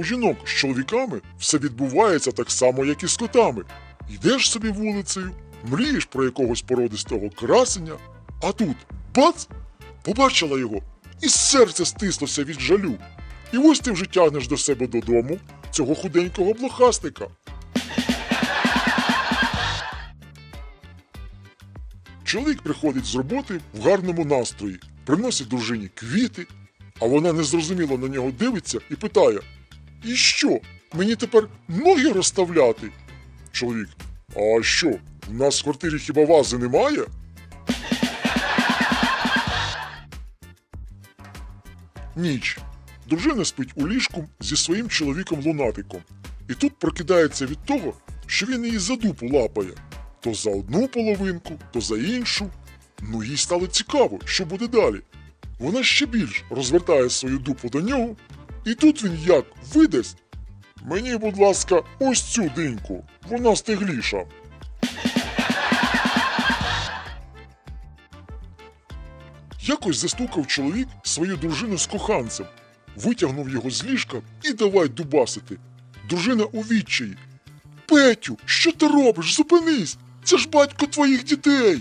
У жінок з чоловіками все відбувається так само, як і з котами. Йдеш собі вулицею, мрієш про якогось породистого красення, а тут бац! Побачила його, і серце стислося від жалю. І ось ти вже тягнеш до себе додому цього худенького блохастика. Чоловік приходить з роботи в гарному настрої, приносить дружині квіти, а вона незрозуміло на нього дивиться і питає: І що? Мені тепер ноги розставляти? Чоловік. А що? У нас в квартирі хіба вази немає? Ніч. Дружина спить у ліжку зі своїм чоловіком лунатиком. І тут прокидається від того, що він її за дупу лапає. То за одну половинку, то за іншу. Ну їй стало цікаво, що буде далі. Вона ще більш розвертає свою дупу до нього, і тут він як видасть. Мені, будь ласка, ось цю диньку, вона стигліша. Якось застукав чоловік свою дружину з коханцем, витягнув його з ліжка і давай дубасити. Дружина у відчаї. Петю, що ти робиш? Зупинись! Це ж батько твоїх дітей.